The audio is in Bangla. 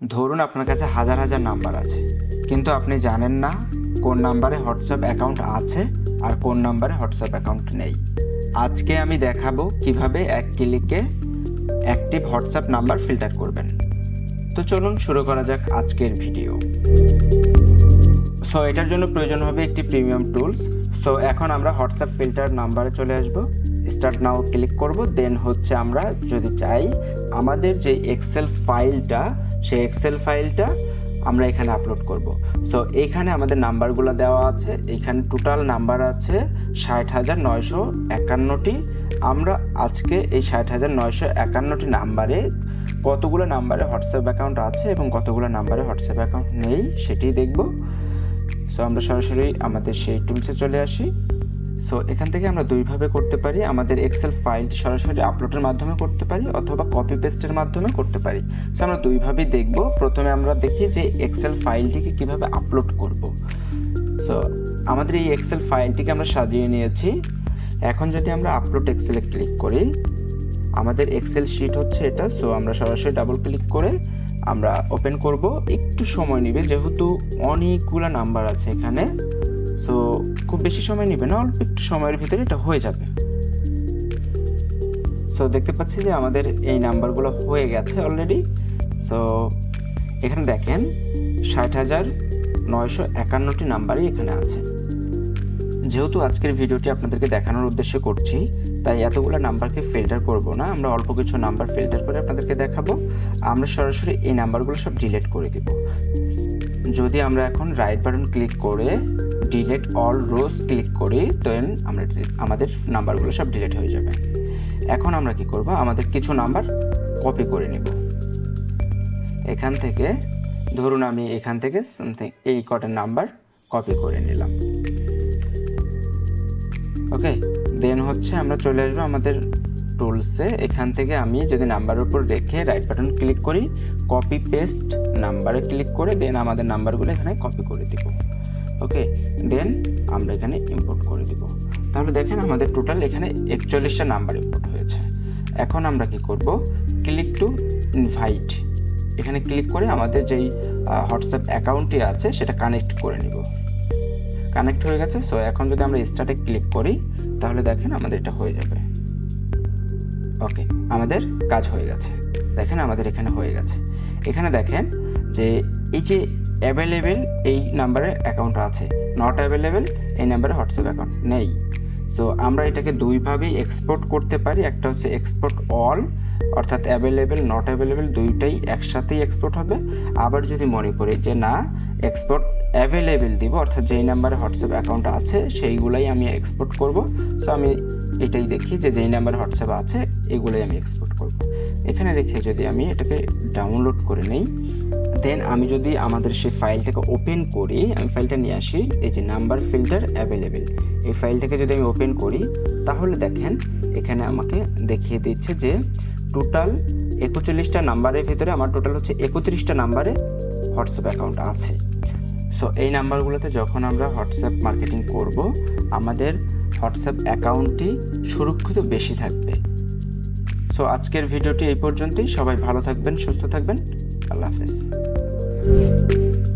ধরুন আপনার কাছে হাজার হাজার নাম্বার আছে, কিন্তু আপনি জানেন না কোন নাম্বারে হোয়াটসঅ্যাপ অ্যাকাউন্ট আছে আর কোন নাম্বারে হোয়াটসঅ্যাপ অ্যাকাউন্ট নেই। আজকে আমি দেখাবো কীভাবে এক ক্লিকে অ্যাক্টিভ হোয়াটসঅ্যাপ নাম্বার ফিল্টার করবেন। তো চলুন শুরু করা যাক আজকের ভিডিও। সো এটার জন্য প্রয়োজন হবে একটি প্রিমিয়াম টুলস। সো এখন আমরা হোয়াটসঅ্যাপ ফিল্টার নাম্বারে চলে আসব। স্টার্ট নাও, ক্লিক করব, দেন হচ্ছে আমরা যদি চাই আমাদের যে এক্সেল ফাইলটা সেই এক্সেল ফাইলটা আমরা এখানে আপলোড করব। সো এইখানে আমাদের নাম্বারগুলো দেওয়া আছে। এখানে টোটাল নাম্বার আছে ষাট হাজার নয়শো একান্নটি। আমরা আজকে এই ষাট হাজার নয়শো একান্নটি নাম্বারে কতগুলো নাম্বারে হোয়াটসঅ্যাপ অ্যাকাউন্ট আছে এবং কতগুলো নাম্বারে হোয়াটসঅ্যাপ অ্যাকাউন্ট নেই সেটি দেখব। সো আমরা সরাসরি আমাদের সেই টুলসে চলে আসি। সো এখান থেকে আমরা দুইভাবে করতে পারি। আমাদের এক্সেল ফাইলটি সরাসরি আপলোডের মাধ্যমে করতে পারি অথবা কপি পেস্টের মাধ্যমে করতে পারি। সো আমরা দুইভাবেই দেখব। প্রথমে আমরা দেখি যে এক্সেল ফাইলটিকে কীভাবে আপলোড করব। সো আমাদের এই এক্সেল ফাইলটিকে আমরা সাজিয়ে নিয়েছি। এখন যদি আমরা আপলোড এক্সেলে ক্লিক করি, আমাদের এক্সেল শিট হচ্ছে এটা। সো আমরা সরাসরি ডাবল ক্লিক করে আমরা ওপেন করব। একটু সময় নেবে, যেহেতু অনেকগুলো নাম্বার আছে এখানে। সো খুব বেশি সময় নেবে না, অল্প একটু সময়ের ভিতরে এটা হয়ে যাবে। সো দেখতে পাচ্ছি যে আমাদের এই নাম্বারগুলো হয়ে গেছে অলরেডি সো এখানে দেখেন, ষাট হাজার নয়শো একান্নটি নাম্বারই এখানে আছে। যেহেতু আজকের ভিডিওটি আপনাদেরকে দেখানোর উদ্দেশ্যে করছি, তাই এতগুলো নাম্বারকে ফিল্টার করব না। আমরা অল্প কিছু নাম্বার ফিল্টার করে আপনাদেরকে দেখাবো। আমরা সরাসরি এই নাম্বারগুলো সব ডিলিট করে দেব। যদি আমরা এখন রাইট বাটন ক্লিক করে ডিলিট অল রোজ ক্লিক করি দেন আমরা আমাদের নাম্বারগুলো সব ডিলিট হয়ে যাবে। এখন আমরা কি করব? আমাদের কিছু নাম্বার কপি করে নিব। এখান থেকে, ধরুন আমি এখান থেকে সামথিং এই কটার নাম্বার কপি করে নিলাম। ওকে দেন হচ্ছে আমরা চলে আসব আমাদের টুলসে এখান থেকে আমি যদি নাম্বারের উপর রেখে রাইট বাটন ক্লিক করি কপি পেস্ট নাম্বারে ক্লিক করে দেন আমাদের নাম্বারগুলো এখানে কপি করে দিব। ওকে দেন আমরা এখানে ইম্পোর্ট করে দিব। তাহলে দেখেন আমাদের টোটাল এখানে একচল্লিশটা নাম্বার ইম্পোর্ট হয়েছে। এখন আমরা কি করব? ক্লিক টু ইনভাইট এখানে ক্লিক করে আমাদের যেই হোয়াটসঅ্যাপ অ্যাকাউন্টটি আছে, সেটা কানেক্ট করে নিব। কানেক্ট হয়ে গেছে সো এখন যদি আমরা স্টার্টে ক্লিক করি, তাহলে দেখেন আমাদের এটা হয়ে যাবে। ওকে আমাদের কাজ হয়ে গেছে। দেখেন আমাদের এখানে হয়ে গেছে। এখানে দেখেন যে, এই যে অ্যাভেলেবেল এই নাম্বারের অ্যাকাউন্ট আছে নট অ্যাভেলেবেল এই নাম্বারে হোয়াটসঅ্যাপ অ্যাকাউন্ট নেই। সো আমরা এটাকে দুইভাবেই এক্সপোর্ট করতে পারি, একটা হচ্ছে এক্সপোর্ট অল অর্থাৎ অ্যাভেলেবেল নট অ্যাভেলেবেল দুইটাই একসাথেই এক্সপোর্ট হবে। আবার যদি মনে করি যে না এক্সপোর্ট অ্যাভেলেবেল দিব, অর্থাৎ যেই নাম্বারে হোয়াটসঅ্যাপ অ্যাকাউন্ট আছে, সেইগুলাই আমি এক্সপোর্ট করব। সো আমি এটাই দেখি যে যেই নাম্বারে হোয়াটসঅ্যাপ আছে, এগুলোই আমি এক্সপোর্ট করব। এখানে রেখে যদি আমি এটাকে ডাউনলোড করে নেই দেন আমি যদি আমাদের সেই ফাইলটাকে ওপেন করি, আমি ফাইলটা নিয়ে আসি, এই যে নাম্বার ফিল্টার অ্যাভেলেবেল এই ফাইলটাকে যদি আমি ওপেন করি, তাহলে দেখেন এখানে আমাকে দেখিয়ে দিচ্ছে যে টোটাল একচল্লিশটা নাম্বারের ভিতরে আমার টোটাল হচ্ছে একত্রিশটা নাম্বারে হোয়াটসঅ্যাপ অ্যাকাউন্ট আছে। সো এই নাম্বারগুলোতে যখন আমরা হোয়াটসঅ্যাপ মার্কেটিং করব, আমাদের হোয়াটসঅ্যাপ অ্যাকাউন্টটি সুরক্ষিত বেশি থাকবে। সো আজকের ভিডিওটি এই পর্যন্তই। সবাই ভালো থাকবেন, সুস্থ থাকবেন। আল্লাহ হাফেজ। Thank you.